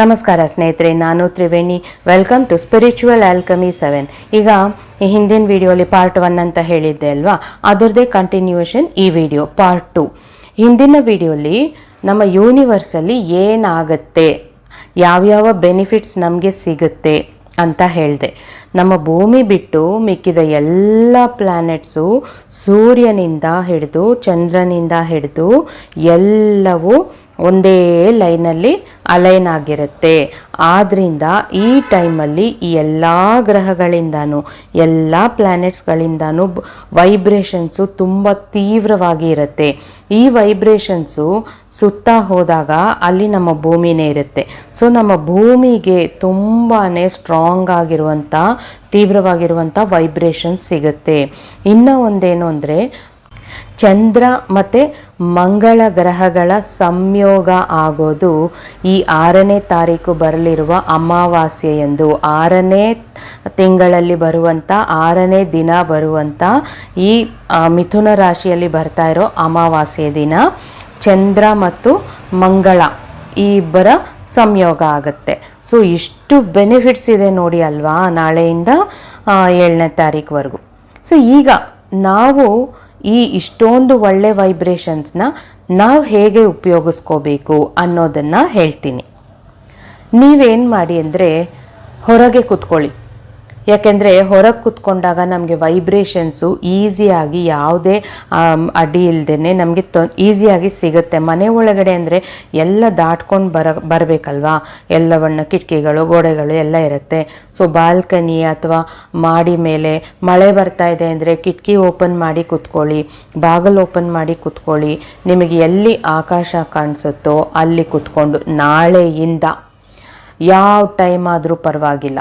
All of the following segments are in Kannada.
ನಮಸ್ಕಾರ ಸ್ನೇಹಿತರೆ, ನಾನು Triveni. Welcome to spiritual alchemy seven ಈಗ ಈ ಹಿಂದಿನ ವಿಡಿಯೋಲಿ ಪಾರ್ಟ್ ಒನ್ ಅಂತ ಹೇಳಿದ್ದೆ ಅಲ್ವಾ? ಅದರದೇ ಕಂಟಿನ್ಯೂಯೇಷನ್ ಈ ವಿಡಿಯೋ ಪಾರ್ಟ್ ಟು ಹಿಂದಿನ ವಿಡಿಯೋಲಿ ನಮ್ಮ ಯೂನಿವರ್ಸಲ್ಲಿ ಏನಾಗತ್ತೆ? ಯಾವ್ಯಾವ ಬೆನಿಫಿಟ್ಸ್ ನಮಗೆ ಸಿಗುತ್ತೆ ಅಂತ ಹೇಳಿದೆ. ನಮ್ಮ ಭೂಮಿ ಬಿಟ್ಟು ಮಿಕ್ಕಿದ ಎಲ್ಲ ಪ್ಲ್ಯಾನೆಟ್ಸು ಸೂರ್ಯನಿಂದ ಹಿಡಿದು, ಚಂದ್ರನಿಂದ ಹಿಡಿದು, ಎಲ್ಲವೂ ಒಂದೇ ಲೈನಲ್ಲಿ ಅಲೈನ್ ಆಗಿರುತ್ತೆ. ಆದ್ದರಿಂದ ಈ ಟೈಮಲ್ಲಿ ಈ ಎಲ್ಲ ಗ್ರಹಗಳಿಂದನೂ, ಎಲ್ಲ ಪ್ಲ್ಯಾನೆಟ್ಸ್ಗಳಿಂದನೂ ವೈಬ್ರೇಷನ್ಸು ತುಂಬ ತೀವ್ರವಾಗಿ ಇರುತ್ತೆ. ಈ ವೈಬ್ರೇಷನ್ಸು ಸುತ್ತ ಹೋದಾಗ ಅಲ್ಲಿ ನಮ್ಮ ಭೂಮಿನೇ ಇರುತ್ತೆ. ಸೊ, ನಮ್ಮ ಭೂಮಿಗೆ ತುಂಬಾ ಸ್ಟ್ರಾಂಗ್ ಆಗಿರುವಂಥ ತೀವ್ರವಾಗಿರುವಂಥ ವೈಬ್ರೇಷನ್ಸ್ ಸಿಗುತ್ತೆ. ಇನ್ನೂ ಒಂದೇನು ಅಂದರೆ, ಚಂದ್ರ ಮತ್ತು ಮಂಗಳ ಗ್ರಹಗಳ ಸಂಯೋಗ ಆಗೋದು ಈ ಆರನೇ ತಾರೀಕು ಬರಲಿರುವ ಅಮಾವಾಸ್ಯೆ ಎಂದು. ಆರನೇ ತಿಂಗಳಲ್ಲಿ ಬರುವಂಥ, ಆರನೇ ದಿನ ಬರುವಂಥ ಈ ಮಿಥುನ ರಾಶಿಯಲ್ಲಿ ಬರ್ತಾ ಇರೋ ಅಮಾವಾಸ್ಯೆ ದಿನ ಚಂದ್ರ ಮತ್ತು ಮಂಗಳ ಈ ಇಬ್ಬರ ಸಂಯೋಗ ಆಗುತ್ತೆ. ಸೊ, ಇಷ್ಟು ಬೆನಿಫಿಟ್ಸ್ ಇದೆ ನೋಡಿ ಅಲ್ವಾ ನಾಳೆಯಿಂದ ಏಳನೇ ತಾರೀಕುವರೆಗೂ ಸೊ, ಈಗ ನಾವು ಈ ಇಷ್ಟೊಂದು ಒಳ್ಳೆ ವೈಬ್ರೇಷನ್ಸ್ನ ನಾವು ಹೇಗೆ ಉಪಯೋಗಿಸ್ಕೋಬೇಕು ಅನ್ನೋದನ್ನು ಹೇಳ್ತೀನಿ. ನೀವೇನು ಮಾಡಿ ಅಂದರೆ ಹೊರಗೆ ಕೂತ್ಕೊಳ್ಳಿ. ಯಾಕೆಂದರೆ ಹೊರಗೆ ಕೂತ್ಕೊಂಡಾಗ ನಮಗೆ ವೈಬ್ರೇಷನ್ಸು ಈಸಿಯಾಗಿ ಯಾವುದೇ ಅಡಿ ಇಲ್ಲದೇ ನಮಗೆ ತೊ ಈಸಿಯಾಗಿ ಸಿಗುತ್ತೆ. ಮನೆ ಒಳಗಡೆ ಅಂದರೆ ಎಲ್ಲ ದಾಟ್ಕೊಂಡು ಬರ, ಬರಬೇಕಲ್ವಾ? ಎಲ್ಲವನ್ನ ಕಿಟಕಿಗಳು, ಗೋಡೆಗಳು ಎಲ್ಲ ಇರುತ್ತೆ. ಸೊ ಬಾಲ್ಕನಿ ಅಥವಾ ಮಾಡಿ ಮೇಲೆ ಮಳೆ ಬರ್ತಾ ಇದೆ ಅಂದರೆ ಕಿಟಕಿ ಓಪನ್ ಮಾಡಿ ಕುತ್ಕೊಳ್ಳಿ, ಬಾಗಿಲು ಓಪನ್ ಮಾಡಿ ಕುತ್ಕೊಳ್ಳಿ. ನಿಮಗೆ ಎಲ್ಲಿ ಆಕಾಶ ಕಾಣಿಸುತ್ತೋ ಅಲ್ಲಿ ಕೂತ್ಕೊಂಡು ನಾಳೆಯಿಂದ ಯಾವ ಟೈಮ್ ಆದರೂ ಪರವಾಗಿಲ್ಲ.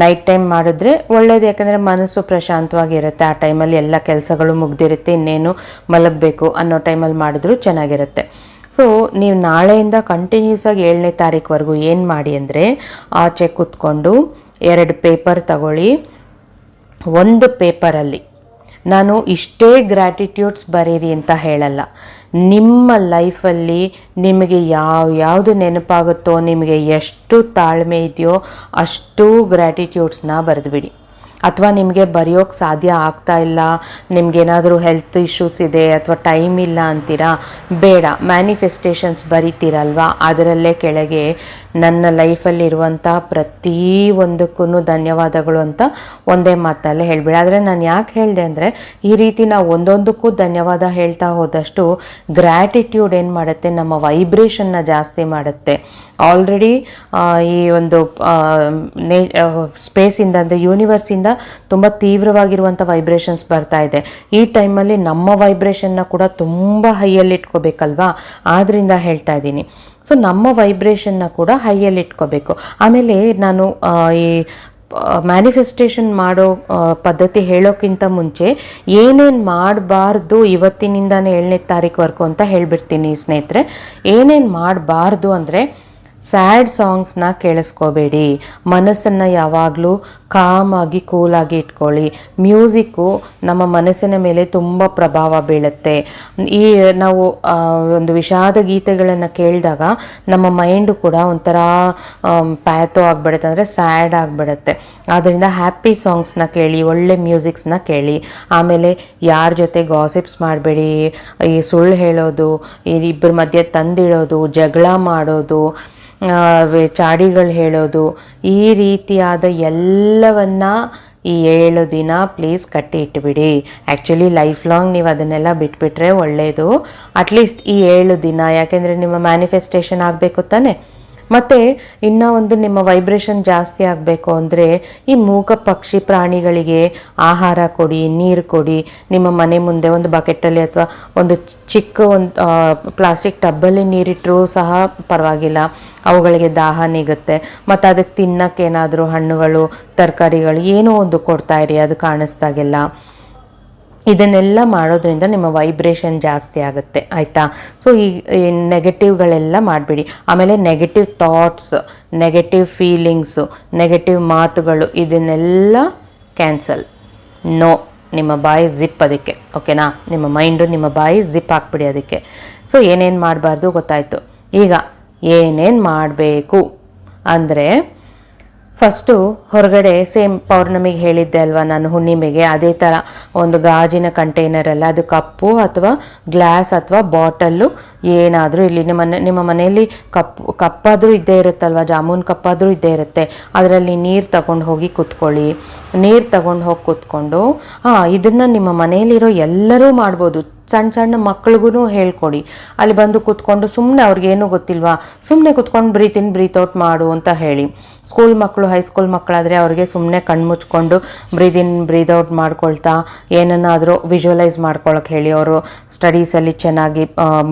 ನೈಟ್ ಟೈಮ್ ಮಾಡಿದ್ರೆ ಒಳ್ಳೇದು. ಯಾಕಂದರೆ ಮನಸ್ಸು ಪ್ರಶಾಂತವಾಗಿರುತ್ತೆ ಆ ಟೈಮಲ್ಲಿ ಎಲ್ಲ ಕೆಲಸಗಳು ಮುಗ್ದಿರುತ್ತೆ. ಇನ್ನೇನು ಮಲಗಬೇಕು ಅನ್ನೋ ಟೈಮಲ್ಲಿ ಮಾಡಿದ್ರೂ ಚೆನ್ನಾಗಿರುತ್ತೆ. ಸೊ ನೀವು ನಾಳೆಯಿಂದ ಕಂಟಿನ್ಯೂಸ್ ಆಗಿ ಏಳನೇ ತಾರೀಕುವರೆಗೂ ಏನು ಮಾಡಿ ಅಂದರೆ ಆಚೆ ಕೂತ್ಕೊಂಡು ಎರಡು ಪೇಪರ್ ತಗೊಳ್ಳಿ. ಒಂದು ಪೇಪರಲ್ಲಿ ನಾನು ಇಷ್ಟೇ ಗ್ರ್ಯಾಟಿಟ್ಯೂಡ್ಸ್ ಬರೀರಿ ಅಂತ ಹೇಳಲ್ಲ. ನಿಮ್ಮ ಲೈಫಲ್ಲಿ ನಿಮಗೆ ಯಾವ, ಯಾವುದು ನೆನಪಾಗುತ್ತೋ, ನಿಮಗೆ ಎಷ್ಟು ತಾಳ್ಮೆ ಇದೆಯೋ ಅಷ್ಟು ಗ್ರ್ಯಾಟಿಟ್ಯೂಡ್ಸ್ನ ಬರೆದುಬಿಡಿ. ಅಥವಾ ನಿಮಗೆ ಬರೆಯೋಕ್ಕೆ ಸಾಧ್ಯ ಆಗ್ತಾ ಇಲ್ಲ, ನಿಮಗೇನಾದರೂ ಹೆಲ್ತ್ ಇಶ್ಯೂಸ್ ಇದೆ ಅಥವಾ ಟೈಮ್ ಇಲ್ಲ ಅಂತೀರಾ, ಬೇಡ ಮ್ಯಾನಿಫೆಸ್ಟೇಷನ್ಸ್ ಬರಿತೀರಲ್ವಾ, ಅದರಲ್ಲೇ ಕೆಳಗೆ ನನ್ನ ಲೈಫಲ್ಲಿರುವಂಥ ಪ್ರತಿ ಒಂದಕ್ಕೂ ಧನ್ಯವಾದಗಳು ಅಂತ ಒಂದೇ ಮಾತಲ್ಲೇ ಹೇಳಿಬಿಡಿ. ಆದರೆ ನಾನು ಯಾಕೆ ಹೇಳಿದೆ ಅಂದರೆ, ಈ ರೀತಿ ನಾವು ಒಂದೊಂದಕ್ಕೂ ಧನ್ಯವಾದ ಹೇಳ್ತಾ ಹೋದಷ್ಟು ಗ್ರ್ಯಾಟಿಟ್ಯೂಡ್ ಏನು ಮಾಡುತ್ತೆ, ನಮ್ಮ ವೈಬ್ರೇಷನ್ನ ಜಾಸ್ತಿ ಮಾಡುತ್ತೆ. ಆಲ್ರೆಡಿ ಈ ಒಂದು ನೇ ಸ್ಪೇಸಿಂದ ಅಂದರೆ ಯೂನಿವರ್ಸಿಂದ ತುಂಬ ತೀವ್ರವಾಗಿರುವಂಥ ವೈಬ್ರೇಷನ್ಸ್ ಬರ್ತಾ ಇದೆ. ಈ ಟೈಮಲ್ಲಿ ನಮ್ಮ ವೈಬ್ರೇಷನ್ನ ಕೂಡ ತುಂಬ ಹೈಯಲ್ಲಿ ಇಟ್ಕೋಬೇಕಲ್ವಾ? ಆದ್ದರಿಂದ ಹೇಳ್ತಾ ಇದ್ದೀನಿ. ಸೊ ನಮ್ಮ ವೈಬ್ರೇಷನ್ನ ಕೂಡ ಹೈಯಲ್ಲಿ ಇಟ್ಕೋಬೇಕು. ಆಮೇಲೆ ನಾನು ಈ ಮ್ಯಾನಿಫೆಸ್ಟೇಷನ್ ಮಾಡೋ ಪದ್ಧತಿ ಹೇಳೋಕ್ಕಿಂತ ಮುಂಚೆ ಏನೇನು ಮಾಡಬಾರ್ದು ಇವತ್ತಿನಿಂದಾನೇ ಏಳನೇ ತಾರೀಕುವರೆಗೂ ಅಂತ ಹೇಳಿಬಿಡ್ತೀನಿ ಸ್ನೇಹಿತರೆ. ಏನೇನು ಮಾಡಬಾರ್ದು ಅಂದರೆ ಸ್ಯಾಡ್ ಸಾಂಗ್ಸ್ನ ಕೇಳಿಸ್ಕೋಬೇಡಿ. ಮನಸ್ಸನ್ನು ಯಾವಾಗಲೂ ಕಾಮಾಗಿ ಕೂಲಾಗಿ ಇಟ್ಕೊಳ್ಳಿ. ಮ್ಯೂಸಿಕ್ಕು ನಮ್ಮ ಮನಸ್ಸಿನ ಮೇಲೆ ತುಂಬ ಪ್ರಭಾವ ಬೀಳುತ್ತೆ. ಈ ನಾವು ಒಂದು ವಿಷಾದ ಗೀತೆಗಳನ್ನು ಕೇಳಿದಾಗ ನಮ್ಮ ಮೈಂಡು ಕೂಡ ಒಂಥರ ಪ್ಯಾಥೋ ಆಗಿಬಿಡುತ್ತೆ ಅಂದರೆ ಸ್ಯಾಡ್ ಆಗಿಬಿಡುತ್ತೆ. ಆದ್ದರಿಂದ ಹ್ಯಾಪಿ ಸಾಂಗ್ಸ್ನ ಕೇಳಿ, ಒಳ್ಳೆ ಮ್ಯೂಸಿಕ್ಸ್ನ ಕೇಳಿ. ಆಮೇಲೆ ಯಾರ ಜೊತೆ ಗಾಸಿಪ್ಸ್ ಮಾಡಬೇಡಿ, ಈ ಸುಳ್ಳು ಹೇಳೋದು ಇಬ್ಬರ ಮಧ್ಯೆ ತಂದಿಡೋದು, ಜಗಳ ಮಾಡೋದು ಚಾಡಿಗಳು ಹೇಳೋದು, ಈ ರೀತಿಯಾದ ಎಲ್ಲವನ್ನ ಈ ಏಳು ದಿನ ಪ್ಲೀಸ್ ಕಟ್ಟಿ ಇಟ್ಬಿಡಿ. ಆ್ಯಕ್ಚುಲಿ ಲೈಫ್ ಲಾಂಗ್ ನೀವು ಅದನ್ನೆಲ್ಲ ಬಿಟ್ಬಿಟ್ರೆ ಒಳ್ಳೆಯದು ಅಟ್ಲೀಸ್ಟ್ ಈ ಏಳು ದಿನ, ಯಾಕೆಂದರೆ ನಿಮ್ಮ ಮ್ಯಾನಿಫೆಸ್ಟೇಷನ್ ಆಗಬೇಕು ತಾನೆ? ಮತ್ತು ಇನ್ನೂ ಒಂದು ನಿಮ್ಮ ವೈಬ್ರೇಷನ್ ಜಾಸ್ತಿ ಆಗಬೇಕು ಅಂದರೆ ಈ ಮೂಕ ಪಕ್ಷಿ ಪ್ರಾಣಿಗಳಿಗೆ ಆಹಾರ ಕೊಡಿ, ನೀರು ಕೊಡಿ. ನಿಮ್ಮ ಮನೆ ಮುಂದೆ ಒಂದು ಬಕೆಟಲ್ಲಿ ಅಥವಾ ಒಂದು ಚಿಕ್ಕ ಒಂದು ಪ್ಲಾಸ್ಟಿಕ್ ಟಬ್ಬಲ್ಲಿ ನೀರಿಟ್ಟರೂ ಸಹ ಪರವಾಗಿಲ್ಲ. ಅವುಗಳಿಗೆ ದಾಹ ನೀಗುತ್ತೆ. ಮತ್ತು ಅದಕ್ಕೆ ತಿನ್ನೋಕ್ಕೇನಾದರೂ ಹಣ್ಣುಗಳು, ತರಕಾರಿಗಳು ಏನೋ ಒಂದು ಕೊಡ್ತಾ ಇರಿ, ಅದು ಕಾಣಿಸ್ದಾಗೆಲ್ಲ. ಇದನ್ನೆಲ್ಲ ಮಾಡೋದ್ರಿಂದ ನಿಮ್ಮ ವೈಬ್ರೇಷನ್ ಜಾಸ್ತಿ ಆಗುತ್ತೆ, ಆಯಿತಾ? ಸೊ ಈ ನೆಗೆಟಿವ್ಗಳೆಲ್ಲ ಮಾಡಬೇಡಿ. ಆಮೇಲೆ negative thoughts negative feelings negative ಮಾತುಗಳು, ಇದನ್ನೆಲ್ಲ ಕ್ಯಾನ್ಸಲ್ ನೋ ನಿಮ್ಮ ಬಾಯಿ ಜಿಪ್ ಅದಕ್ಕೆ ಓಕೆನಾ ನಿಮ್ಮ ಮೈಂಡು ನಿಮ್ಮ ಬಾಯಿ ಜಿಪ್ ಹಾಕ್ಬಿಡಿ ಅದಕ್ಕೆ. ಸೊ ಏನೇನು ಮಾಡಬಾರ್ದು ಗೊತ್ತಾಯಿತು? ಈಗ ಏನೇನು ಮಾಡಬೇಕು? ಅಂದರೆ ಫಸ್ಟು ಹೊರಗಡೆ ಸೇಮ್ ಪೌರ್ಣಮಿಗೆ ಹೇಳಿದ್ದೆ ಅಲ್ವಾ ನಾನು ಹುಣ್ಣಿಮೆಗೆ, ಅದೇ ಥರ ಒಂದು ಗಾಜಿನ ಕಂಟೈನರಲ್ಲ ಅದು ಕಪ್ಪು ಅಥವಾ ಗ್ಲಾಸ್ ಅಥವಾ ಬಾಟಲ್ಲು ಏನಾದರೂ ಇಲ್ಲಿ ನಿಮ್ಮ ಮನೆ, ನಿಮ್ಮ ಮನೆಯಲ್ಲಿ ಕಪ್, ಕಪ್ಪಾದರೂ ಇದ್ದೇ ಇರುತ್ತಲ್ವ, ಜಾಮೂನ್ ಕಪ್ಪಾದರೂ ಇದ್ದೇ ಇರುತ್ತೆ. ಅದರಲ್ಲಿ ನೀರು ತಗೊಂಡು ಹೋಗಿ ಕುತ್ಕೊಳ್ಳಿ. ನೀರು ತಗೊಂಡು ಹೋಗಿ ಕೂತ್ಕೊಂಡು, ಹಾಂ, ಇದನ್ನು ನಿಮ್ಮ ಮನೆಯಲ್ಲಿರೋ ಎಲ್ಲರೂ ಮಾಡ್ಬೋದು. ಸಣ್ಣ ಸಣ್ಣ ಮಕ್ಳಿಗೂ ಹೇಳ್ಕೊಡಿ. ಅಲ್ಲಿ ಬಂದು ಕೂತ್ಕೊಂಡು ಸುಮ್ಮನೆ ಅವ್ರಿಗೇನು ಗೊತ್ತಿಲ್ವಾ? ಸುಮ್ಮನೆ ಕೂತ್ಕೊಂಡು ಬ್ರೀತ್ ಇನ್ ಬ್ರೀತ್ ಔಟ್ ಮಾಡು, ಅಂತ ಹೇಳಿ. ಸ್ಕೂಲ್ ಮಕ್ಕಳು ಹೈಸ್ಕೂಲ್ ಮಕ್ಕಳಾದರೆ ಅವ್ರಿಗೆ ಸುಮ್ಮನೆ ಕಣ್ಮುಚ್ಕೊಂಡು ಬ್ರೀತ್ ಇನ್ ಬ್ರೀತ್ ಔಟ್ ಮಾಡ್ಕೊಳ್ತಾ, ಏನನ್ನಾದರೂ ವಿಜುವಲೈಸ್ ಮಾಡ್ಕೊಳಕ್ಕೆ ಹೇಳಿ. ಅವರು ಸ್ಟಡೀಸಲ್ಲಿ ಚೆನ್ನಾಗಿ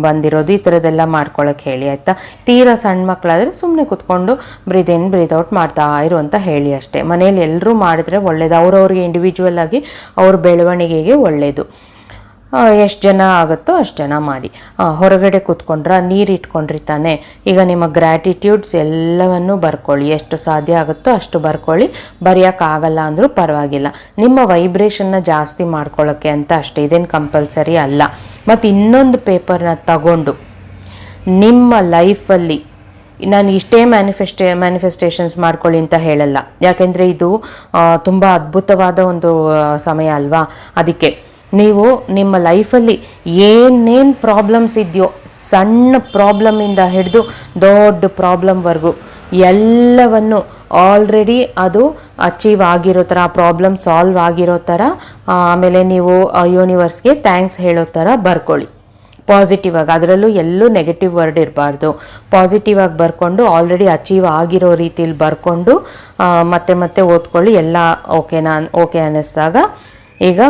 ಬಂದಿರೋದು ಈ ಥರದ್ದೆಲ್ಲ ಮಾಡ್ಕೊಳಕ್ಕೆ ಹೇಳಿ, ಆಯಿತಾ? ತೀರಾ ಸಣ್ಣ ಮಕ್ಕಳಾದರೆ ಸುಮ್ಮನೆ ಕೂತ್ಕೊಂಡು ಬ್ರೀತ್ ಇನ್ ಬ್ರೀತ್ ಔಟ್ ಮಾಡ್ತಾ ಇರು ಅಂತ ಹೇಳಿ ಅಷ್ಟೇ. ಮನೇಲಿ ಎಲ್ಲರೂ ಮಾಡಿದ್ರೆ ಒಳ್ಳೇದು. ಅವ್ರವ್ರಿಗೆ ಇಂಡಿವಿಜುವಲ್ ಆಗಿ ಅವ್ರ ಬೆಳವಣಿಗೆಗೆ ಒಳ್ಳೆಯದು ಎಷ್ಟು ಜನ ಆಗುತ್ತೋ ಅಷ್ಟು ಜನ ಮಾಡಿ. ಹೊರಗಡೆ ಕೂತ್ಕೊಂಡ್ರೆ ನೀರು ಇಟ್ಕೊಂಡ್ರಿ ತಾನೆ. ಈಗ ನಿಮ್ಮ ಗ್ರ್ಯಾಟಿಟ್ಯೂಡ್ಸ್ ಎಲ್ಲವನ್ನು ಬರ್ಕೊಳ್ಳಿ. ಎಷ್ಟು ಸಾಧ್ಯ ಆಗುತ್ತೋ ಅಷ್ಟು ಬರ್ಕೊಳ್ಳಿ. ಬರೆಯೋಕ್ಕಾಗಲ್ಲ ಅಂದರೂ ಪರವಾಗಿಲ್ಲ. ನಿಮ್ಮ ವೈಬ್ರೇಷನ್ನ ಜಾಸ್ತಿ ಮಾಡ್ಕೊಳ್ಳೋಕ್ಕೆ ಅಂತ ಅಷ್ಟೇ. ಇದೇನು ಕಂಪಲ್ಸರಿ ಅಲ್ಲ. ಮತ್ತು ಇನ್ನೊಂದು ಪೇಪರ್ನ ತಗೊಂಡು ನಿಮ್ಮ ಲೈಫಲ್ಲಿ ನಾನು ಇಷ್ಟೇ ಮ್ಯಾನಿಫೆಸ್ಟ್ ಮ್ಯಾನಿಫೆಸ್ಟೇಷನ್ಸ್ ಮಾಡ್ಕೊಳ್ಳಿ ಅಂತ ಹೇಳಲ್ಲ. ಯಾಕೆಂದರೆ ಇದು ತುಂಬ ಅದ್ಭುತವಾದ ಒಂದು ಸಮಯ ಅಲ್ವಾ? ಅದಕ್ಕೆ ನೀವು ನಿಮ್ಮ ಲೈಫಲ್ಲಿ ಏನೇನು ಪ್ರಾಬ್ಲಮ್ಸ್ ಇದೆಯೋ, ಸಣ್ಣ ಪ್ರಾಬ್ಲಮಿಂದ ಹಿಡಿದು ದೊಡ್ಡ ಪ್ರಾಬ್ಲಮ್ವರೆಗೂ ಎಲ್ಲವನ್ನು ಆಲ್ರೆಡಿ ಅದು ಅಚೀವ್ ಆಗಿರೋ ಥರ ಪ್ರಾಬ್ಲಮ್ ಸಾಲ್ವ್ ಆಗಿರೋ ಥರ ಆಮೇಲೆ ನೀವು ಯೂನಿವರ್ಸ್ಗೆ ಥ್ಯಾಂಕ್ಸ್ ಹೇಳೋ ಥರ ಬರ್ಕೊಳ್ಳಿ. ಪಾಸಿಟಿವ್ ಆಗಿ, ಅದರಲ್ಲೂ ಎಲ್ಲೂ ನೆಗೆಟಿವ್ ವರ್ಡ್ ಇರಬಾರ್ದು. ಪಾಸಿಟಿವ್ ಆಗಿ ಬರ್ಕೊಂಡು ಆಲ್ರೆಡಿ ಅಚೀವ್ ಆಗಿರೋ ರೀತಿಲಿ ಬರ್ಕೊಂಡು ಮತ್ತೆ ಮತ್ತೆ ಓದ್ಕೊಳ್ಳಿ, ಎಲ್ಲ ಓಕೆನಾ ಓಕೆ ಅನ್ನಿಸ್ದಾಗ, ಈಗ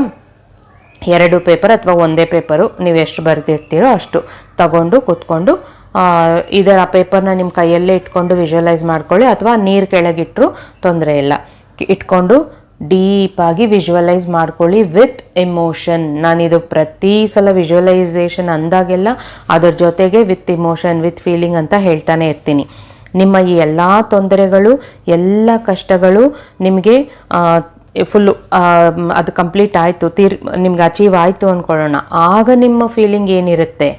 ಎರಡು ಪೇಪರ್ ಅಥವಾ ಒಂದೇ ಪೇಪರು ನೀವು ಎಷ್ಟು ಬರೆದಿರ್ತೀರೋ ಅಷ್ಟು ತಗೊಂಡು ಕೂತ್ಕೊಂಡು ಇದರ ಪೇಪರ್ನ ನಿಮ್ಮ ಕೈಯಲ್ಲೇ ಇಟ್ಕೊಂಡು ವಿಜುವಲೈಸ್ ಮಾಡ್ಕೊಳ್ಳಿ, ಅಥವಾ ನೀರು ಕೆಳಗಿಟ್ಟರು ತೊಂದರೆ ಇಲ್ಲ. ಇಟ್ಕೊಂಡು ಡೀಪಾಗಿ ವಿಜುವಲೈಸ್ ಮಾಡ್ಕೊಳ್ಳಿ ವಿತ್ ಎಮೋಷನ್. ನಾನಿದು ಪ್ರತಿ ಸಲ ವಿಜುವಲೈಸೇಷನ್ ಅಂದಾಗೆಲ್ಲ ಅದರ ಜೊತೆಗೆ ವಿತ್ ಇಮೋಷನ್ ವಿತ್ ಫೀಲಿಂಗ್ ಅಂತ ಹೇಳ್ತಾನೆ ಇರ್ತೀನಿ. ನಿಮ್ಮ ಈ ಎಲ್ಲ ತೊಂದರೆಗಳು, ಎಲ್ಲ ಕಷ್ಟಗಳು ನಿಮಗೆ ಫುಲ್ಲು ಅದು ಕಂಪ್ಲೀಟ್ ಆಯಿತು, ತೀರ್, ನಿಮ್ಗೆ ಅಚೀವ್ ಆಯಿತು ಅಂದ್ಕೊಳ್ಳೋಣ ಆಗ ನಿಮ್ಮ ಫೀಲಿಂಗ್ ಏನಿರುತ್ತೆ?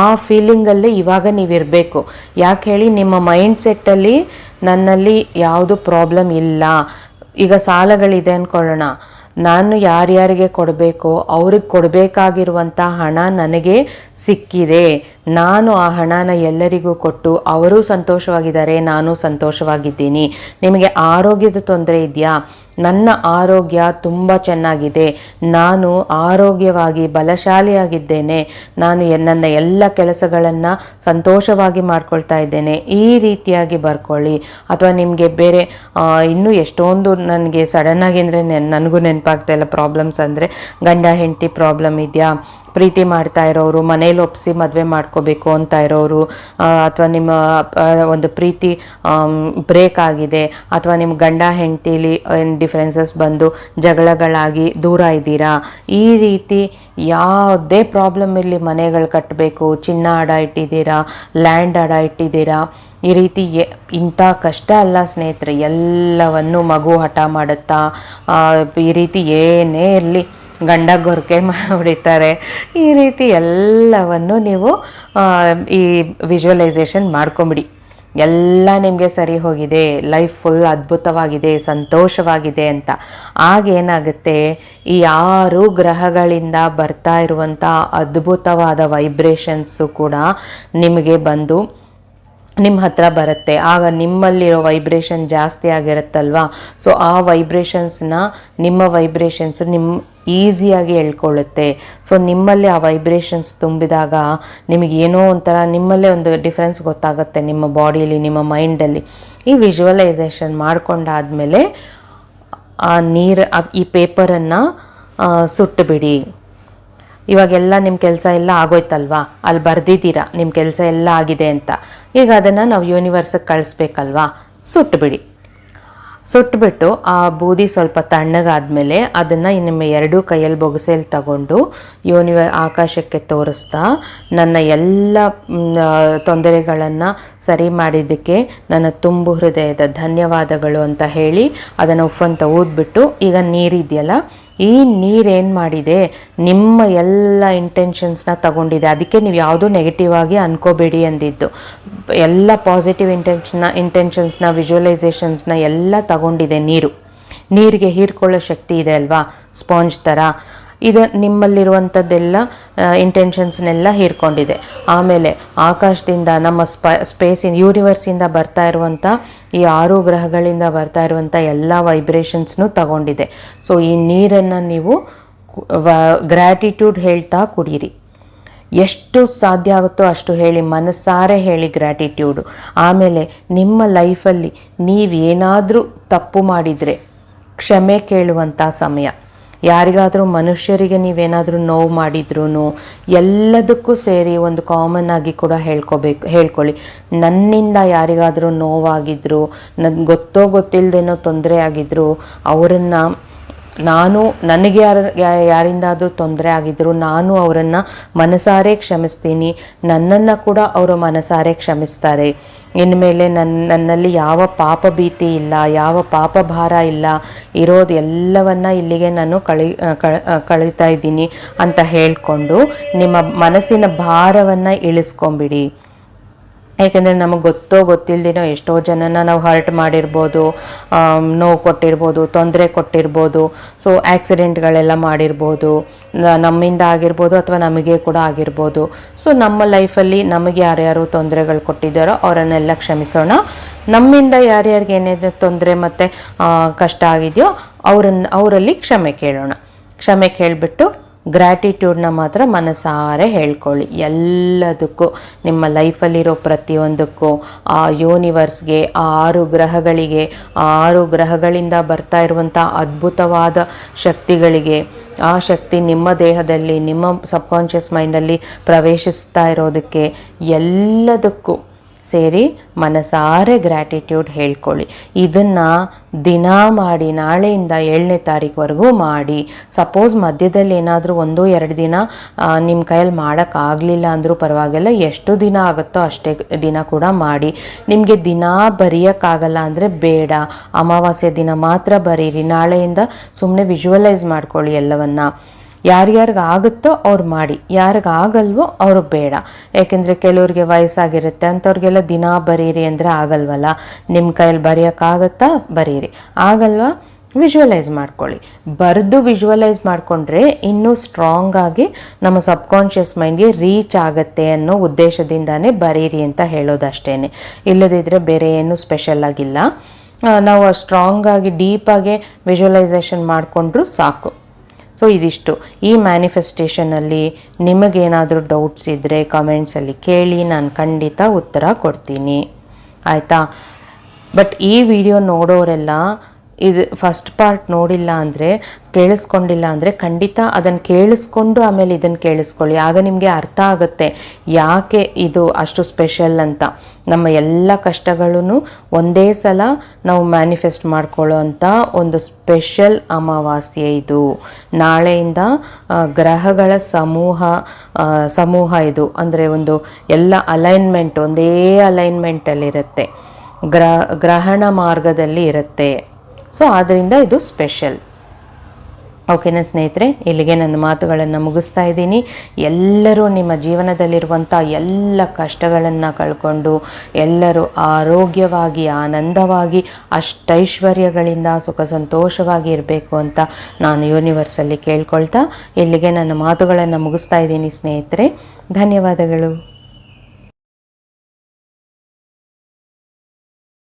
ಆ ಫೀಲಿಂಗಲ್ಲೇ ಇವಾಗ ನೀವಿರಬೇಕು. ಯಾಕೆ ಹೇಳಿ ನಿಮ್ಮ ಮೈಂಡ್ ಸೆಟ್ಟಲ್ಲಿ ನನ್ನಲ್ಲಿ ಯಾವುದು ಪ್ರಾಬ್ಲಮ್ ಇಲ್ಲ. ಈಗ ಸಾಲಗಳಿದೆ ಅಂದ್ಕೊಳ್ಳೋಣ ನಾನು ಯಾರ್ಯಾರಿಗೆ ಕೊಡಬೇಕು ಅವ್ರಿಗೆ ಕೊಡಬೇಕಾಗಿರುವಂಥ ಹಣ ನನಗೆ ಸಿಕ್ಕಿದೆ. ನಾನು ಆ ಹಣನ ಎಲ್ಲರಿಗೂ ಕೊಟ್ಟು ಅವರು ಸಂತೋಷವಾಗಿದ್ದಾರೆ, ನಾನು ಸಂತೋಷವಾಗಿದ್ದೀನಿ. ನಿಮಗೆ ಆರೋಗ್ಯದ ತೊಂದರೆ ಇದೆಯಾ? ನನ್ನ ಆರೋಗ್ಯ ತುಂಬ ಚೆನ್ನಾಗಿದೆ. ನಾನು ಆರೋಗ್ಯವಾಗಿ ಬಲಶಾಲಿಯಾಗಿದ್ದೇನೆ. ನಾನು ನನ್ನ ಎಲ್ಲ ಕೆಲಸಗಳನ್ನು ಸಂತೋಷವಾಗಿ ಮಾಡ್ಕೊಳ್ತಾ ಇದ್ದೇನೆ. ಈ ರೀತಿಯಾಗಿ ಬರ್ಕೊಳ್ಳಿ. ಅಥವಾ ನಿಮಗೆ ಬೇರೆ ಇನ್ನೂ ಎಷ್ಟೊಂದು ನನಗೆ ಸಡನ್ನಾಗಿ ಅಂದರೆ ನೆನ್ ನನಗೂ ನೆನಪಾಗ್ತಾ ಇಲ್ಲ ಪ್ರಾಬ್ಲಮ್ಸ್ ಅಂದರೆ ಗಂಡ, ಹೆಂಡತಿ ಪ್ರಾಬ್ಲಮ್ ಇದೆಯಾ? ಪ್ರೀತಿ ಮಾಡ್ತಾ ಇರೋರು, ಮನೇಲಿ ಒಪ್ಪಿಸಿ ಮದುವೆ ಮಾಡ್ಕೋಬೇಕು ಅಂತ ಇರೋರು ಅಥವಾ ನಿಮ್ಮ ಒಂದು ಪ್ರೀತಿ ಬ್ರೇಕ್ ಆಗಿದೆ, ಅಥವಾ ನಿಮ್ಮ ಗಂಡ ಹೆಂಡತಿಲಿ ಡಿಫ್ರೆನ್ಸಸ್ ಬಂದು ಜಗಳಗಳಾಗಿ ದೂರ ಇದ್ದೀರಾ? ಈ ರೀತಿ ಯಾವುದೇ ಪ್ರಾಬ್ಲಮ್ ಇರಲಿ ಮನೆಗಳು ಕಟ್ಟಬೇಕು ಚಿನ್ನ ಅಡ ಇಟ್ಟಿದ್ದೀರಾ ಲ್ಯಾಂಡ್ ಅಡ ಇಟ್ಟಿದ್ದೀರಾ, ಈ ರೀತಿ ಇಂಥ ಕಷ್ಟ ಅಲ್ಲ ಸ್ನೇಹಿತರೆ, ಎಲ್ಲವನ್ನು ಮಗು ಹಠ ಮಾಡುತ್ತಾ ಈ ರೀತಿ ಏನೇ ಇರಲಿ ಗಂಡ ಗೊರಕೆ ಹೊಡಿತಾರೆ ಈ ರೀತಿ ಎಲ್ಲವನ್ನು ನೀವು ಈ ವಿಜುವಲೈಸೇಷನ್ ಮಾಡ್ಕೊಂಬಿಡಿ. ಎಲ್ಲ ನಿಮಗೆ ಸರಿ ಹೋಗಿದೆ ಲೈಫ್ ಫುಲ್ ಅದ್ಭುತವಾಗಿದೆ, ಸಂತೋಷವಾಗಿದೆ ಅಂತ. ಆಗೇನಾಗುತ್ತೆ ಈ ಆರು ಗ್ರಹಗಳಿಂದ ಬರ್ತಾ ಇರುವಂಥ ಅದ್ಭುತವಾದ ವೈಬ್ರೇಷನ್ಸು ಕೂಡ ನಿಮಗೆ ಬಂದು ನಿಮ್ಮ ಹತ್ರ ಬರುತ್ತೆ. ಆಗ ನಿಮ್ಮಲ್ಲಿರೋ ವೈಬ್ರೇಷನ್ ಜಾಸ್ತಿ ಆಗಿರುತ್ತಲ್ವಾ? ಸೊ ಆ ವೈಬ್ರೇಷನ್ಸ್ನ ನಿಮ್ಮ ವೈಬ್ರೇಷನ್ಸ್ ನಿಮ್ಮ ಈಸಿಯಾಗಿ ಎಳ್ಕೊಳ್ಳುತ್ತೆ ಸೊ ನಿಮ್ಮಲ್ಲಿ ಆ ವೈಬ್ರೇಷನ್ಸ್ ತುಂಬಿದಾಗ ನಿಮಗೆ ಏನೋ ಒಂಥರ ನಿಮ್ಮಲ್ಲೇ ಒಂದು ಡಿಫ್ರೆನ್ಸ್ ಗೊತ್ತಾಗುತ್ತೆ ನಿಮ್ಮ ಬಾಡಿಯಲ್ಲಿ ನಿಮ್ಮ ಮೈಂಡಲ್ಲಿ ಈ ವಿಜುವಲೈಸೇಷನ್ ಮಾಡ್ಕೊಂಡಾದ್ಮೇಲೆ ಆ ನೀರು ಈ ಪೇಪರನ್ನು ಸುಟ್ಟುಬಿಡಿ ಇವಾಗೆಲ್ಲ ನಿಮ್ಮ ಕೆಲಸ ಎಲ್ಲ ಆಗೋಯ್ತಲ್ವಾ? ಅಲ್ಲಿ ಬರ್ದಿದ್ದೀರಾ? ನಿಮ್ಮ ಕೆಲಸ ಎಲ್ಲ ಆಗಿದೆ ಅಂತ. ಈಗ ಅದನ್ನು ನಾವು ಯೂನಿವರ್ಸಿಗೆ ಕಳಿಸ್ಬೇಕಲ್ವಾ? ಸುಟ್ಟುಬಿಡಿ ಸುಟ್ಟುಬಿಟ್ಟು ಆ ಬೂದಿ ಸ್ವಲ್ಪ ತಣ್ಣಗಾದ್ಮೇಲೆ ಅದನ್ನು ನಿಮ್ಮ ಎರಡೂ ಕೈಯಲ್ಲಿ ಬೊಗಸೆಯಲ್ಲಿ ತಗೊಂಡು ಯೂನಿವ ಆಕಾಶಕ್ಕೆ ತೋರಿಸ್ತಾ ನನ್ನ ಎಲ್ಲ ತೊಂದರೆಗಳನ್ನು ಸರಿ ಮಾಡಿದ್ದಕ್ಕೆ ನನ್ನ ತುಂಬು ಹೃದಯದ ಧನ್ಯವಾದಗಳು ಅಂತ ಹೇಳಿ ಅದನ್ನು ಉಫ್ ಅಂತ ಊದ್ಬಿಟ್ಟು ಈಗ ನೀರಿದೆಯಲ್ಲ ಈ ನೀರೇನು ಮಾಡಿದೆ? ನಿಮ್ಮ ಎಲ್ಲ ಇಂಟೆನ್ಷನ್ಸ್ನ ತಗೊಂಡಿದೆ. ಅದಕ್ಕೆ ನೀವು ಯಾವುದೂ ನೆಗೆಟಿವ್ ಆಗಿ ಅನ್ಕೋಬೇಡಿ ಅಂದಿದ್ದು. ಎಲ್ಲ ಪಾಸಿಟಿವ್ ಇಂಟೆನ್ಷನ್ನ ಇಂಟೆನ್ಷನ್ಸ್ನ ವಿಜುವಲೈಸೇಷನ್ಸ್ನ ಎಲ್ಲ ತಗೊಂಡಿದೆ ನೀರು. ನೀರಿಗೆ ಹೀರ್ಕೊಳ್ಳೋ ಶಕ್ತಿ ಇದೆ ಅಲ್ವಾ? ಸ್ಪಾಂಜ್ ಥರ ಇದು ನಿಮ್ಮಲ್ಲಿರುವಂಥದ್ದೆಲ್ಲ ಇಂಟೆನ್ಷನ್ಸ್ನೆಲ್ಲ ಹೀರ್ಕೊಂಡಿದೆ. ಆಮೇಲೆ ಆಕಾಶದಿಂದ, ನಮ್ಮ ಸ್ಪ ಸ್ಪೇಸಿನ ಯೂನಿವರ್ಸಿಂದ ಬರ್ತಾ ಇರುವಂಥ ಈ ಆರು ಗ್ರಹಗಳಿಂದ ಬರ್ತಾ ಇರುವಂಥ ಎಲ್ಲ ವೈಬ್ರೇಷನ್ಸ್ನು ತಗೊಂಡಿದೆ. ಸೊ ಈ ನೀರನ್ನು ನೀವು ಗ್ರ್ಯಾಟಿಟ್ಯೂಡ್ ಹೇಳ್ತಾ ಕುಡೀರಿ. ಎಷ್ಟು ಸಾಧ್ಯ ಆಗುತ್ತೋ ಅಷ್ಟು ಹೇಳಿ, ಮನಸ್ಸಾರೆ ಹೇಳಿ ಗ್ರ್ಯಾಟಿಟ್ಯೂಡು ಆಮೇಲೆ ನಿಮ್ಮ ಲೈಫಲ್ಲಿ ನೀವೇನಾದರೂ ತಪ್ಪು ಮಾಡಿದರೆ, ಕ್ಷಮೆ ಕೇಳುವಂಥ ಸಮಯ. ಯಾರಿಗಾದರೂ ಮನುಷ್ಯರಿಗೆ ನೀವೇನಾದರೂ ನೋವು ಮಾಡಿದ್ರೂ ಎಲ್ಲದಕ್ಕೂ ಸೇರಿ ಒಂದು ಕಾಮನ್ ಆಗಿ ಕೂಡ ಹೇಳ್ಕೊಬೇಕು ಹೇಳ್ಕೊಳ್ಳಿ. ನನ್ನಿಂದ ಯಾರಿಗಾದರೂ ನೋವಾಗಿದ್ರು ನನ್ಗೆ ಗೊತ್ತೋ ಗೊತ್ತಿಲ್ಲದೇನೋ ತೊಂದರೆ ಆಗಿದ್ರು, ಅವರನ್ನು ನಾನು ನನಗೆ ಯಾರ ಯಾರಿಂದಾದರೂ ತೊಂದರೆ ಆಗಿದ್ರು ನಾನು ಅವರನ್ನು ಮನಸಾರೆ ಕ್ಷಮಿಸ್ತೀನಿ. ನನ್ನನ್ನು ಕೂಡ ಅವರು ಮನಸಾರೆ ಕ್ಷಮಿಸ್ತಾರೆ. ಇನ್ಮೇಲೆ ನನ್ನ ನನ್ನಲ್ಲಿ ಯಾವ ಪಾಪ ಭೀತಿ ಇಲ್ಲ, ಯಾವ ಪಾಪ ಭಾರ ಇಲ್ಲ, ಇರೋದು ಎಲ್ಲವನ್ನು ಇಲ್ಲಿಗೆ ನಾನು ಕಳಿ ಕಳೀತಾ ಇದ್ದೀನಿ ಅಂತ ಹೇಳಿಕೊಂಡು ನಿಮ್ಮ ಮನಸ್ಸಿನ ಭಾರವನ್ನು ಇಳಿಸ್ಕೊಂಬಿಡಿ. ಯಾಕೆಂದರೆ ನಮಗೆ ಗೊತ್ತೋ ಗೊತ್ತಿಲ್ಲದೇನೋ ಎಷ್ಟೋ ಜನನ ನಾವು ಹರ್ಟ್ ಮಾಡಿರ್ಬೋದು ನೋವು ಕೊಟ್ಟಿರ್ಬೋದು, ತೊಂದರೆ ಕೊಟ್ಟಿರ್ಬೋದು ಸೊ ಆ್ಯಕ್ಸಿಡೆಂಟ್ಗಳೆಲ್ಲ ಮಾಡಿರ್ಬೋದು ನಮ್ಮಿಂದ ಆಗಿರ್ಬೋದು ಅಥವಾ ನಮಗೆ ಕೂಡ ಆಗಿರ್ಬೋದು. ಸೊ ನಮ್ಮ ಲೈಫಲ್ಲಿ ನಮಗೆ ಯಾರ್ಯಾರು ತೊಂದರೆಗಳು ಕೊಟ್ಟಿದ್ದಾರೋ ಅವರನ್ನೆಲ್ಲ ಕ್ಷಮಿಸೋಣ. ನಮ್ಮಿಂದ ಯಾರ್ಯಾರಿಗೆ ಏನೇನು ತೊಂದರೆ ಮತ್ತು ಕಷ್ಟ ಆಗಿದೆಯೋ ಅವರನ್ನು ಅವರಲ್ಲಿ ಕ್ಷಮೆ ಕೇಳೋಣ. ಕ್ಷಮೆ ಕೇಳಿಬಿಟ್ಟು ಗ್ರ್ಯಾಟಿಟ್ಯೂಡ್ನ ಮಾತ್ರ ಮನಸಾರೆ ಹೇಳ್ಕೊಳ್ಳಿ. ಎಲ್ಲದಕ್ಕೂ, ನಿಮ್ಮ ಲೈಫಲ್ಲಿರೋ ಪ್ರತಿಯೊಂದಕ್ಕೂ, ಆ ಯೂನಿವರ್ಸ್ಗೆ, ಆರು ಗ್ರಹಗಳಿಗೆ, ಆರು ಗ್ರಹಗಳಿಂದ ಬರ್ತಾ ಇರುವಂಥ ಅದ್ಭುತವಾದ ಶಕ್ತಿಗಳಿಗೆ, ಆ ಶಕ್ತಿ ನಿಮ್ಮ ದೇಹದಲ್ಲಿ, ನಿಮ್ಮ ಸಬ್ಕಾನ್ಷಿಯಸ್ ಮೈಂಡಲ್ಲಿ ಪ್ರವೇಶಿಸ್ತಾ ಇರೋದಕ್ಕೆ ಎಲ್ಲದಕ್ಕೂ ಸೇರಿ ಮನಸಾರೆ ಗ್ರ್ಯಾಟಿಟ್ಯೂಡ್ ಹೇಳ್ಕೊಳ್ಳಿ. ಇದನ್ನು ದಿನ ಮಾಡಿ, ನಾಳೆಯಿಂದ ಏಳನೇ ತಾರೀಕುವರೆಗೂ ಮಾಡಿ. ಸಪೋಸ್ ಮಧ್ಯದಲ್ಲಿ ಏನಾದರೂ ಒಂದು, ಎರಡು ದಿನ ನಿಮ್ಮ ಕೈಯಲ್ಲಿ ಮಾಡೋಕ್ಕಾಗಲಿಲ್ಲ ಅಂದರೂ ಪರವಾಗಿಲ್ಲ, ಎಷ್ಟು ದಿನ ಆಗುತ್ತೋ ಅಷ್ಟೇ ದಿನ ಕೂಡ ಮಾಡಿ. ನಿಮಗೆ ದಿನ ಬರೆಯೋಕ್ಕಾಗಲ್ಲ ಅಂದರೆ ಬೇಡ. ಅಮಾವಾಸ್ಯೆ ದಿನ ಮಾತ್ರ ಬರೀರಿ. ನಾಳೆಯಿಂದ ಸುಮ್ಮನೆ ವಿಜುವಲೈಸ್ ಮಾಡ್ಕೊಳ್ಳಿ ಎಲ್ಲವನ್ನ. ಯಾರ್ಯಾರಿಗೆ ಆಗುತ್ತೋ ಅವ್ರು ಮಾಡಿ, ಯಾರಿಗಾಗಲ್ವೋ ಅವರು ಬೇಡ. ಯಾಕೆಂದರೆ ಕೆಲವ್ರಿಗೆ ವಯಸ್ಸಾಗಿರುತ್ತೆ, ಅಂಥವ್ರಿಗೆಲ್ಲ ದಿನ ಬರೀರಿ ಅಂದರೆ ಆಗಲ್ವಲ್ಲ. ನಿಮ್ಮ ಕೈಯಲ್ಲಿ ಬರೆಯೋಕ್ಕಾಗತ್ತಾ ಬರೀರಿ. ಆಗಲ್ವಾ? ವಿಜುವಲೈಸ್ ಮಾಡ್ಕೊಳ್ಳಿ. ಬರೆದು ವಿಜುವಲೈಸ್ ಮಾಡಿಕೊಂಡ್ರೆ ಇನ್ನೂ ಸ್ಟ್ರಾಂಗ್ ಆಗಿ ನಮ್ಮ ಸಬ್ಕಾನ್ಷಿಯಸ್ ಮೈಂಡ್ಗೆ ರೀಚ್ ಆಗುತ್ತೆ ಅನ್ನೋ ಉದ್ದೇಶದಿಂದನೇ ಬರೀರಿ ಅಂತ ಹೇಳೋದಷ್ಟೇ ಇಲ್ಲದಿದ್ದರೆ ಬೇರೆ ಏನು ಸ್ಪೆಷಲ್ ಆಗಿಲ್ಲ. ನಾವು ಸ್ಟ್ರಾಂಗ್ ಆಗಿ ಡೀಪಾಗಿ ವಿಜುವಲೈಸೇಷನ್ ಮಾಡಿಕೊಂಡ್ರೂ ಸಾಕು. ಸೊ ಇದಿಷ್ಟು. ಈ ಮ್ಯಾನಿಫೆಸ್ಟೇಷನಲ್ಲಿ ನಿಮಗೇನಾದರೂ ಡೌಟ್ಸ್ ಇದ್ದರೆ ಕಮೆಂಟ್ಸಲ್ಲಿ ಕೇಳಿ ನಾನು ಖಂಡಿತ ಉತ್ತರ ಕೊಡ್ತೀನಿ. ಆಯಿತಾ? ಬಟ್ ಈ ವಿಡಿಯೋ ನೋಡೋರೆಲ್ಲ ಇದು ಫಸ್ಟ್ ಪಾರ್ಟ್ ನೋಡಿಲ್ಲ ಅಂದರೆ, ಕೇಳಿಸ್ಕೊಂಡಿಲ್ಲ ಅಂದರೆ ಖಂಡಿತ ಅದನ್ನು ಕೇಳಿಸ್ಕೊಂಡು ಆಮೇಲೆ ಇದನ್ನು ಕೇಳಿಸ್ಕೊಳ್ಳಿ. ಆಗ ನಿಮಗೆ ಅರ್ಥ ಆಗುತ್ತೆ ಯಾಕೆ ಇದು ಅಷ್ಟು ಸ್ಪೆಷಲ್ ಅಂತ. ನಮ್ಮ ಎಲ್ಲ ಕಷ್ಟಗಳೂ ಒಂದೇ ಸಲ ನಾವು ಮ್ಯಾನಿಫೆಸ್ಟ್ ಮಾಡ್ಕೊಳ್ಳೋ ಒಂದು ಸ್ಪೆಷಲ್ ಅಮಾವಾಸ್ಯೆ ಇದು. ನಾಳೆಯಿಂದ ಗ್ರಹಗಳ ಸಮೂಹ ಸಮೂಹ ಇದು. ಅಂದರೆ ಒಂದು ಎಲ್ಲ ಅಲೈನ್ಮೆಂಟ್ ಒಂದೇ ಅಲೈನ್ಮೆಂಟಲ್ಲಿರುತ್ತೆ ಗ್ರ, ಗ್ರಹಣ ಮಾರ್ಗದಲ್ಲಿ ಇರುತ್ತೆ. ಸೊ ಆದ್ದರಿಂದ ಇದು ಸ್ಪೆಷಲ್ ಓಕೆನಾ ಸ್ನೇಹಿತರೆ, ಇಲ್ಲಿಗೆ ನನ್ನ ಮಾತುಗಳನ್ನು ಮುಗಿಸ್ತಾ ಇದ್ದೀನಿ. ಎಲ್ಲರೂ ನಿಮ್ಮ ಜೀವನದಲ್ಲಿರುವಂಥ ಎಲ್ಲ ಕಷ್ಟಗಳನ್ನು ಕಳ್ಕೊಂಡು, ಎಲ್ಲರೂ ಆರೋಗ್ಯವಾಗಿ, ಆನಂದವಾಗಿ, ಅಷ್ಟೈಶ್ವರ್ಯಗಳಿಂದ ಸುಖ ಸಂತೋಷವಾಗಿ ಇರಬೇಕು ಅಂತ ನಾನು ಯೂನಿವರ್ಸಲ್ಲಿ ಕೇಳ್ಕೊಳ್ತಾ ಇಲ್ಲಿಗೆ ನನ್ನ ಮಾತುಗಳನ್ನು ಮುಗಿಸ್ತಾ ಇದ್ದೀನಿ ಸ್ನೇಹಿತರೆ. ಧನ್ಯವಾದಗಳು.